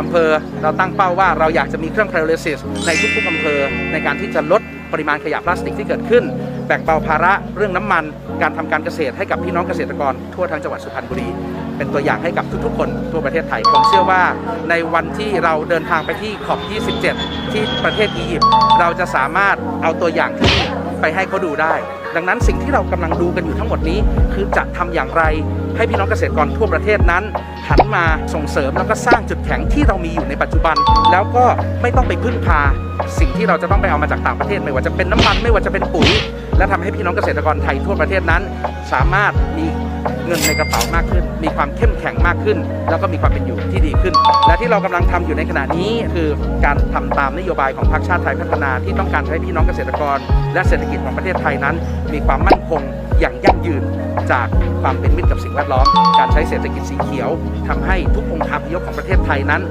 อำเภอ เราตั้งเป้าว่าเราอยากจะมีเครื่อง pyrolysis ในทุกๆอำเภอ ในการที่จะลดปริมาณขยะพลาสติกที่เกิดขึ้น แบ่งเบาภาระเรื่องน้ำมัน การทำการเกษตรให้กับพี่น้องเกษตรกรทั่วทั้งจังหวัดสุพรรณบุรี เป็นตัวอย่างให้กับทุกๆ คนทั่วประเทศไทย ผมเชื่อว่าในวันที่เราเดินทางไปที่ขอบ27 ที่ประเทศอียิปต์เราจะสามารถเอาตัวอย่างที่นี่ไปให้เขาดูได้ ดังนั้นสิ่งที่เรากำลังดูกันอยู่ทั้งหมดนี้ คือจะทำอย่างไรให้พี่น้องเกษตรกรทั่วประเทศนั้นหันมาส่งเสริมแล้วก็สร้างจุดแข็งที่เรามีอยู่ในปัจจุบัน แล้วก็ไม่ต้องไปพึ่งพา สิ่งที่เราจะต้องไปเอามาจากต่างประเทศ ไม่ว่าจะเป็นน้ำมันไม่ว่าจะเป็นปุ๋ย และทำให้พี่น้องเกษตรกรไทยทั่วประเทศนั้น สามารถมี เงินในกระเป๋ามากขึ้น มีความเข้มแข็งมากขึ้น แล้วก็มีความเป็นอยู่ที่ดีขึ้น และที่เรากำลังทำอยู่ในขณะนี้คือการทำตามนโยบายของพรรคชาติไทยพัฒนาที่ต้องการให้พี่น้องเกษตรกร และเศรษฐกิจของประเทศไทยนั้น มีความมั่นคงอย่างยั่งยืนจากความเป็นมิตรกับสิ่งแวดล้อม การใช้เศรษฐกิจสีเขียวทำให้ทุกองค์คาพยพของประเทศไทยนั้น